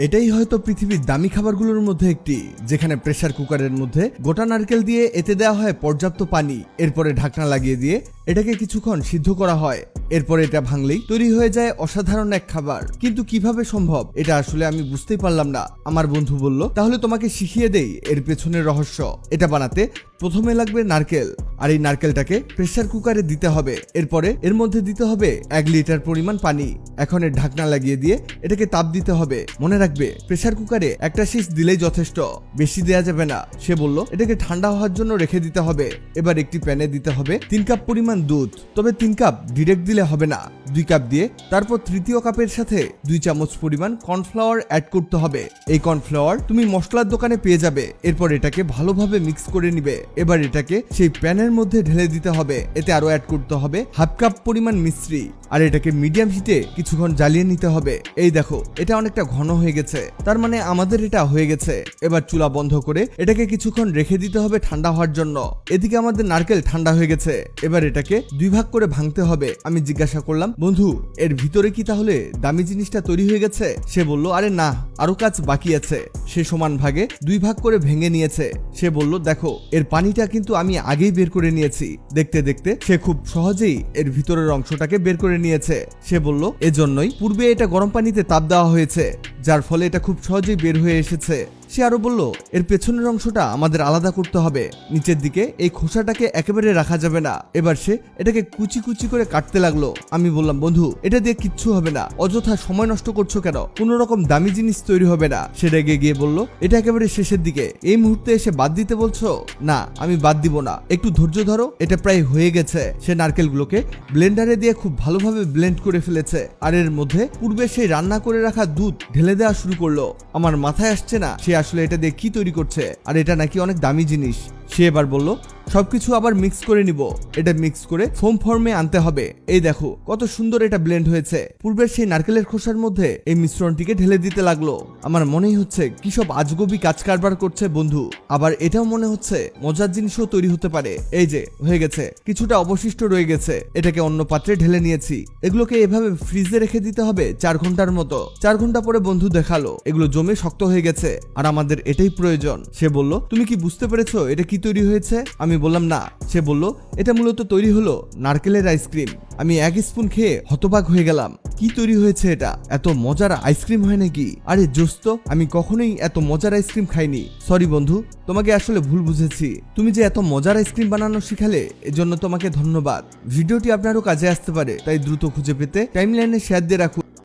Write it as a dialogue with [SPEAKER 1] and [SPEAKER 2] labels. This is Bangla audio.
[SPEAKER 1] এটাই হয়তো পৃথিবীর দামি খাবারগুলোর মধ্যে একটি, যেখানে প্রেসার কুকারের মধ্যে গোটা নারকেল দিয়ে এতে দেওয়া হয় পর্যাপ্ত পানি, এরপরে ঢাকনা লাগিয়ে দিয়ে এটাকে কিছুক্ষণ সিদ্ধ করা হয়, এরপরে এটা ভাঙলেই তৈরি হয়ে যায় অসাধারণ এক খাবার। কিন্তু কীভাবে সম্ভব? এটা আসলে আমি বুঝতেই পারলাম না। আমার বন্ধু বলল, তাহলে তোমাকে শিখিয়ে দেই এর পেছনের রহস্য। এটা বানাতে প্রথমে লাগবে নারকেল। আর এই নারকেলটাকে প্রেসার কুকারে দিতে হবে। এরপরে এর মধ্যে দিতে হবে এক লিটার পরিমাণ পানি। এখন এর ঢাকনা লাগিয়ে দিয়ে এটাকে তাপ দিতে হবে। মনে রাখবে প্রেসার কুকারে একটা শীষ দিলেই যথেষ্ট। বেশি দেয়া যাবে না। সে বলল, এটাকে ঠান্ডা হওয়ার জন্য রেখে দিতে হবে। এবার একটি প্যানে দিতে হবে তিন কাপ পরিমাণ দুধ। তবে তিন কাপ ডিরেক্ট দিলে হবে না। দুই কাপ দিয়ে তারপর তৃতীয় কাপের সাথে দুই চামচ পরিমাণ কর্নফ্লাওয়ার অ্যাড করতে হবে। এই কর্নফ্লাওয়ার তুমি মশলার দোকানে পেয়ে যাবে। এরপর এটাকে ভালোভাবে মিক্স করে নিবে। এবার এটাকে সেই প্যানের মধ্যে ঢেলে দিতে হবে। এতে আরও অ্যাড করতে হবে হাফ কাপ পরিমাণ মিশ্রি। আর এটাকে মিডিয়াম হিটে কিছুক্ষণ জ্বালিয়ে নিতে হবে। এই দেখো, এটা অনেকটা ঘন হয়ে গেছে। তার মানে আমাদের এটা হয়ে গেছে। এবার চুলা বন্ধ করে এটাকে কিছুক্ষণ রেখে দিতে হবে ঠান্ডা হওয়ার জন্য। এদিকে আমাদের নারকেল ঠান্ডা হয়ে গেছে। এবার এটাকে দুই ভাগ করে ভাঙতে হবে। আমি জিজ্ঞাসা করলাম, বন্ধু, এর ভিতরে কি তাহলে দামি জিনিসটা তৈরি হয়ে গেছে? সে বলল, আরে না আরও কাজ বাকি আছে। সে সমান ভাগে দুই ভাগ করে ভেঙে নিয়েছে। সে বলল, দেখো, এর পানিটা কিন্তু আমি আগেই বের করে নিয়েছি। দেখতে দেখতে সে খুব সহজেই এর ভিতরের অংশটাকে বের করে নিয়েছে। সে বলল, এজন্যই পূর্বে এটা গরম পানিতে তাপ দেওয়া হয়েছে, যার ফলে এটা খুব সহজেই বের হয়ে এসেছে। সে আরও বলল, এর পেছনের অংশটা আমাদের আলাদা করতে হবে। নিচের দিকে এই খোসাটাকে একেবারে রাখা যাবে না। এবার সে এটাকে কুচি কুচি করে কাটতে লাগল। আমি বললাম, বন্ধু, এটা দিয়ে কিচ্ছু হবে না। অযথা সময় নষ্ট করছ কেন? কোন রকম দামি জিনিস তৈরি হবে না। সে রেগে গিয়ে বলল, এটা একেবারে শেষের দিকে। এই মুহূর্তে এসে বাদ দিতে বলছো? না, আমি বাদ দিব না। একটু ধৈর্য ধরো, এটা প্রায় হয়ে গেছে। সে নারকেলগুলোকে ব্লেন্ডারে দিয়ে খুব ভালোভাবে ব্লেন্ড করে ফেলেছে। আর এর মধ্যে পূর্বে সেই রান্না করে রাখা দুধ ঢেলে দেওয়া শুরু করল। আমার মাথায় আসছে না, সে আসলে এটা দিয়ে কি তৈরি করছে? আর এটা নাকি অনেক দামি জিনিস। সে এবার বলল সবকিছু আবার মিক্স করে নিব। এটা মিক্স করে ফোম ফর্মে আনতে হবে। এই দেখো, কত সুন্দর এটা ব্লেন্ড হয়েছে। পূর্বের সেই নারকেলের খোসার মধ্যে এই মিশ্রণটিকে ঢেলে দিতে লাগল। আমার মনেই হচ্ছে, কি সব আজগবি কাজ কারবার করছে বন্ধু। আবার এটাও মনে হচ্ছে, মজার জিনিসও তৈরি হতে পারে। এই যে, হয়ে গেছে। কিছুটা অবশিষ্ট রয়ে গেছে। এটাকে অন্য পাত্রে ঢেলে নিয়েছি। এগুলোকে এভাবে ফ্রিজে রেখে দিতে হবে চার ঘণ্টার মতো। চার ঘণ্টা পরে বন্ধু দেখাল, এগুলো জমে শক্ত হয়ে গেছে। আর আমাদের এটাই প্রয়োজন। সে বলল, তুমি কি বুঝতে পেরেছ এটা কি তৈরি হয়েছে? আমি বললাম, না। সে বলল, এটা মূলত তৈরি হলো নারকেলের আইসক্রিম আমি এক স্পুন খেয়ে হতবাক হয়ে গেলাম। কি তৈরি হয়েছে এটা? এত মজার আইসক্রিম হয় নাকি? আরে জোস্ত, আমি কখনোই এত মজার আইসক্রিম খাইনি। সরি বন্ধু, তোমাকে আসলে ভুল বুঝেছি। তুমি যে এত মজার আইসক্রিম বানানো শিখালে, এজন্য তোমাকে ধন্যবাদ। ভিডিওটি আপনারও কাজে আসতে পারে, তাই দ্রুত খুঁজে পেতে টাইমলাইনে শেয়ার দিয়ে রাখুন।